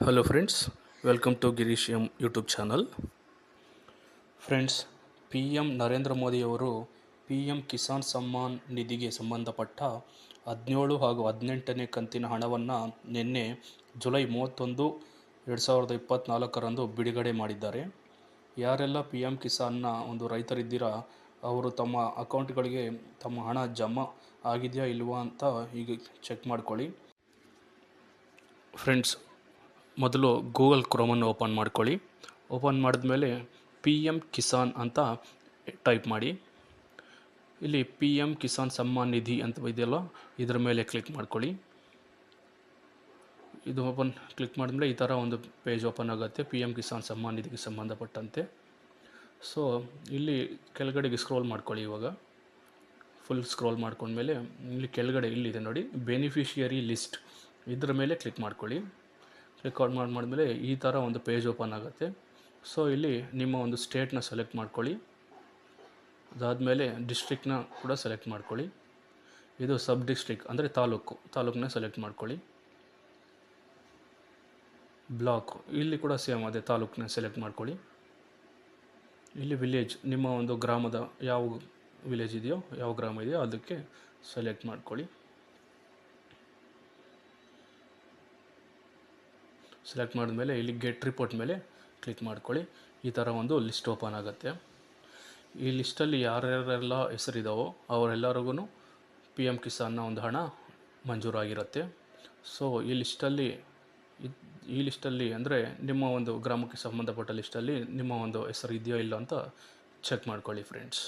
Hello friends welcome to Girish M YouTube channel friends P M Narendra ಮೋದಿಯವರು P M Kisan Samman ನಿಧಿಗೆ ಸಂಬಂಧಪಟ್ಟ ಹದಿನೇಳು ಹಾಗೂ ಹದಿನೆಂಟನೇ ಕಂತಿನ ಹಣವನ್ನು ನಿನ್ನೆ ಜುಲೈ ಮೂವತ್ತೊಂದು ಎರಡು ಸಾವಿರದ ಇಪ್ಪತ್ತ್ನಾಲ್ಕರಂದು ಬಿಡುಗಡೆ ಮಾಡಿದ್ದಾರೆ. ಯಾರೆಲ್ಲ ಪಿ ಎಂ ಕಿಸಾನ್ನ ಒಂದು ರೈತರಿದ್ದೀರಾ, ಅವರು ತಮ್ಮ ಅಕೌಂಟ್ಗಳಿಗೆ ತಮ್ಮ ಹಣ ಜಮಾ ಆಗಿದೆಯಾ ಇಲ್ವಾ ಅಂತ ಈಗ ಚೆಕ್ ಮಾಡ್ಕೊಳ್ಳಿ. ಫ್ರೆಂಡ್ಸ್ ಮೊದಲು ಗೂಗಲ್ ಕ್ರೋಮನ್ನು ಓಪನ್ ಮಾಡ್ಕೊಳ್ಳಿ. ಓಪನ್ ಮಾಡಿದ್ಮೇಲೆ ಪಿ ಎಂ ಕಿಸಾನ್ ಅಂತ ಟೈಪ್ ಮಾಡಿ. ಇಲ್ಲಿ ಪಿ ಎಂ ಕಿಸಾನ್ ಸಮ್ಮಾನ್ ನಿಧಿ ಅಂತ ಇದೆಯಲ್ಲ, ಇದರ ಮೇಲೆ ಕ್ಲಿಕ್ ಮಾಡ್ಕೊಳ್ಳಿ. ಇದು ಓಪನ್ ಕ್ಲಿಕ್ ಮಾಡಿದ್ಮೇಲೆ ಈ ಥರ ಒಂದು ಪೇಜ್ ಓಪನ್ ಆಗುತ್ತೆ ಪಿ ಎಂ ಕಿಸಾನ್ ಸಮ್ಮಾನ್ ನಿಧಿಗೆ ಸಂಬಂಧಪಟ್ಟಂತೆ. ಸೊ ಇಲ್ಲಿ ಕೆಳಗಡೆಗೆ ಸ್ಕ್ರೋಲ್ ಮಾಡ್ಕೊಳ್ಳಿ ಇವಾಗ. ಫುಲ್ ಸ್ಕ್ರೋಲ್ ಮಾಡ್ಕೊಂಡ್ಮೇಲೆ ಇಲ್ಲಿ ಕೆಳಗಡೆ ಇಲ್ಲಿದೆ ನೋಡಿ ಬೆನಿಫಿಷಿಯರಿ ಲಿಸ್ಟ್ ಇದರ ಮೇಲೆ ಕ್ಲಿಕ್ ಮಾಡ್ಕೊಳ್ಳಿ. ಕ್ಲಿಕ್ ಮಾಡಿ ಮಾಡಿದ್ಮೇಲೆ ಈ ಥರ ಒಂದು ಪೇಜ್ ಓಪನ್ ಆಗುತ್ತೆ. ಸೊ ಇಲ್ಲಿ ನಿಮ್ಮ ಒಂದು ಸ್ಟೇಟ್ನ ಸೆಲೆಕ್ಟ್ ಮಾಡ್ಕೊಳ್ಳಿ. ಅದಾದಮೇಲೆ ಡಿಸ್ಟ್ರಿಕ್ನ ಕೂಡ ಸೆಲೆಕ್ಟ್ ಮಾಡ್ಕೊಳ್ಳಿ. ಇದು ಸಬ್ ಡಿಸ್ಟ್ರಿಕ್ ಅಂದರೆ ತಾಲೂಕು. ತಾಲೂಕನ್ನ ಸೆಲೆಕ್ಟ್ ಮಾಡ್ಕೊಳ್ಳಿ. ಬ್ಲಾಕ್ ಇಲ್ಲಿ ಕೂಡ ಸೇಮ್ ಅದೇ ತಾಲೂಕನ್ನ ಸೆಲೆಕ್ಟ್ ಮಾಡ್ಕೊಳ್ಳಿ. ಇಲ್ಲಿ ವಿಲೇಜ್ ನಿಮ್ಮ ಒಂದು ಗ್ರಾಮದ ಯಾವ ವಿಲೇಜ್ ಇದೆಯೋ, ಯಾವ ಗ್ರಾಮ ಇದೆಯೋ ಅದಕ್ಕೆ ಸೆಲೆಕ್ಟ್ ಮಾಡ್ಕೊಳ್ಳಿ. ಸೆಲೆಕ್ಟ್ ಮಾಡಿದ್ಮೇಲೆ ಇಲ್ಲಿ ಗೆಟ್ ರಿಪೋರ್ಟ್ ಮೇಲೆ ಕ್ಲಿಕ್ ಮಾಡ್ಕೊಳ್ಳಿ. ಈ ಥರ ಒಂದು ಲಿಸ್ಟ್ ಓಪನ್ ಆಗುತ್ತೆ. ಈ ಲಿಸ್ಟಲ್ಲಿ ಯಾರ್ಯಾರೆಲ್ಲ ಹೆಸರಿದಾವೋ ಅವರೆಲ್ಲರಿಗೂ ಪಿ ಎಂ ಕಿಸಾನ್ನ ಒಂದು ಹಣ ಮಂಜೂರಾಗಿರುತ್ತೆ. ಸೊ ಈ ಲಿಸ್ಟಲ್ಲಿ ಈ ಲಿಸ್ಟಲ್ಲಿ ಅಂದರೆ ನಿಮ್ಮ ಒಂದು ಗ್ರಾಮಕ್ಕೆ ಸಂಬಂಧಪಟ್ಟ ಲಿಸ್ಟಲ್ಲಿ ನಿಮ್ಮ ಒಂದು ಹೆಸರು ಇದೆಯೋ ಇಲ್ಲ ಅಂತ ಚೆಕ್ ಮಾಡ್ಕೊಳ್ಳಿ ಫ್ರೆಂಡ್ಸ್